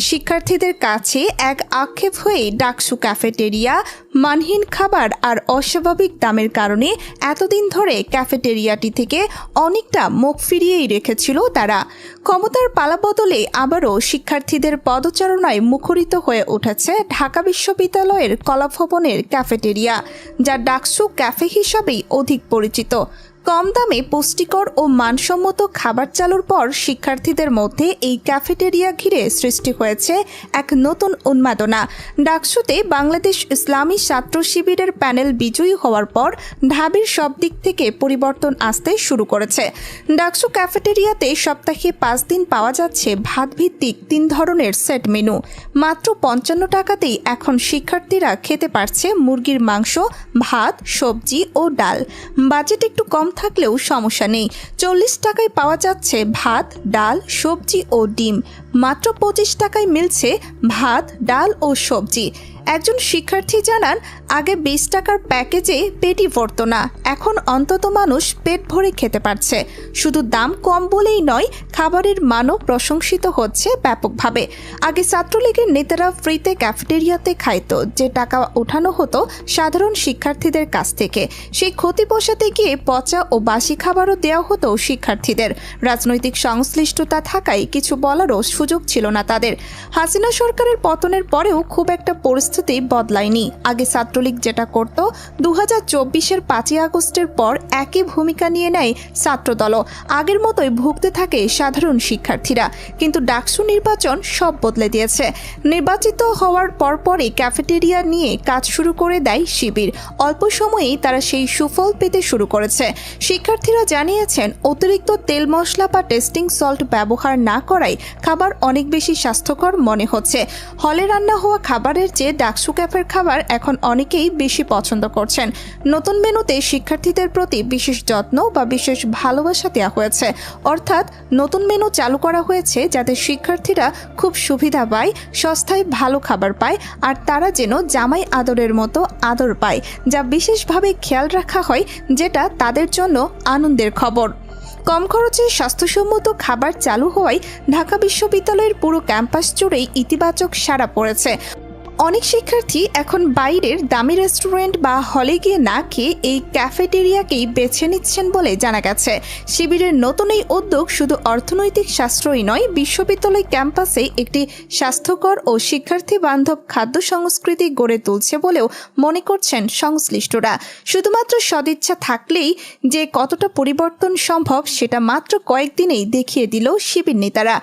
শিক্ষার্থীদের কাছে এক আক্ষেপ হয়ে ডাকসু ক্যাফেটেরিয়া, মানহীন খাবার আর অস্বাভাবিক দামের কারণে এতদিন ধরে ক্যাফেটেরিয়াটি থেকে অনেকটা মুখ ফিরিয়েই রেখেছিল তারা। ক্ষমতার পালাবদলে আবারও শিক্ষার্থীদের পদচারণায় মুখরিত হয়ে উঠেছে ঢাকা বিশ্ববিদ্যালয়ের কলাভবনের ক্যাফেটেরিয়া, যা ডাকসু ক্যাফে হিসাবেই অধিক পরিচিত। কম দামে পুষ্টিকর ও মানসম্মত খাবার চালুর পর শিক্ষার্থীদের মধ্যে এই ক্যাফেটেরিয়া ঘিরে সৃষ্টি হয়েছে এক নতুন উন্মাদনা। ডাকসুতে বাংলাদেশ ইসলামী ছাত্র শিবিরের প্যানেল বিজয়ী হওয়ার পর ঢাবির সব দিক থেকে পরিবর্তন আসতে শুরু করেছে। ডাকসু ক্যাফেটেরিয়াতে সপ্তাহে পাঁচ দিন পাওয়া যাচ্ছে ভাত ভিত্তিক তিন ধরনের সেট মেনু। মাত্র পঞ্চান্ন টাকাতেই এখন শিক্ষার্থীরা খেতে পারছে মুরগির মাংস, ভাত, সবজি ও ডাল। বাজেট একটু কম থাকলেও সমস্যা নেই। চল্লিশ টাকায় পাওয়া যাচ্ছে ভাত, ডাল, সবজি ও ডিম। মাত্র পঁচিশ টাকায় মিলছে ভাত, ডাল ও সবজি। একজন শিক্ষার্থী জানান, আগে বিশ টাকার প্যাকেজে পেটই ভরতো না। এখন অন্তত মানুষ পেট ভরে খেতে পারছে। শুধু দাম কম বলেই নয়, খাবারের মানও প্রশংসিত হচ্ছে ব্যাপকভাবে। আগে ছাত্রলীগের নেতারা ফ্রিতে ক্যাফেটেরিয়াতে খাইত। যে টাকা ওঠানো হতো সাধারণ শিক্ষার্থীদের কাছ থেকে। সেই ক্ষতি পোষাতে গিয়ে পচা ও বাসি খাবারও দেওয়া হতো শিক্ষার্থীদের। রাজনৈতিক সংশ্লিষ্টতা থাকায় কিছু বলারও সুযোগ ছিল না তাদের। হাসিনা সরকারের পতনের পরেও খুব একটা পরিস্থিতি বদলায়নি। আগে ছাত্রলীগ যেটা করত দু হাজার চব্বিশের পাঁচই আগস্টের পর একই ভূমিকা নিয়ে নেয় ছাত্রদলও। আগের মতোই ভুগতে থাকে সাধারণ শিক্ষার্থীরা। কিন্তু ডাকসু নির্বাচন সব বদলে দিয়েছে। নির্বাচিত হওয়ার পরপরই ক্যাফেটেরিয়া নিয়ে কাজ শুরু করে দেয় শিবির। অল্প সময়েই তারা সেই সুফল পেতে শুরু করেছে। শিক্ষার্থীরা জানিয়েছেন, অতিরিক্ত তেল মশলা বা টেস্টিং সল্ট ব্যবহার না করায় খাবার অনেক বেশি স্বাস্থ্যকর মনে হচ্ছে। হলে রান্না হওয়া খাবারের চেয়ে ডাকসু ক্যাফের খাবার এখন অনেকেই বেশি পছন্দ করছেন। নতুন মেনুতে শিক্ষার্থীদের প্রতি বিশেষ যত্ন বা বিশেষ ভালোবাসা দেওয়া হয়েছে। অর্থাৎ নতুন মেনু চালু করা হয়েছে যাতে শিক্ষার্থীরা খুব সুবিধা পায়, সস্তায় ভালো খাবার পায় আর তারা যেন জামাই আদরের মতো আদর পায়, যা বিশেষভাবে খেয়াল রাখা হয়, যেটা তাদের জন্য আনন্দের খবর। কম খরচে স্বাস্থ্যসম্মত খাবার চালু হওয়ায় ঢাকা বিশ্ববিদ্যালয়ের পুরো ক্যাম্পাস জুড়েই ইতিবাচক সাড়া পড়েছে। অনেক শিক্ষার্থী এখন বাইরের দামি রেস্টুরেন্ট বা হলে গিয়ে না খেয়ে এই ক্যাফেটেরিয়াকেই বেছে নিচ্ছেন বলে জানা গেছে। শিবিরের নতুন এই উদ্যোগ শুধু অর্থনৈতিক সাশ্রয়ী নয়, বিশ্ববিদ্যালয় ক্যাম্পাসে একটি স্বাস্থ্যকর ও শিক্ষার্থী বান্ধব খাদ্য সংস্কৃতি গড়ে তুলছে বলেও মনে করছেন সংশ্লিষ্টরা। শুধুমাত্র সদিচ্ছা থাকলেই যে কতটা পরিবর্তন সম্ভব সেটা মাত্র কয়েকদিনেই দেখিয়ে দিল শিবির নেতারা।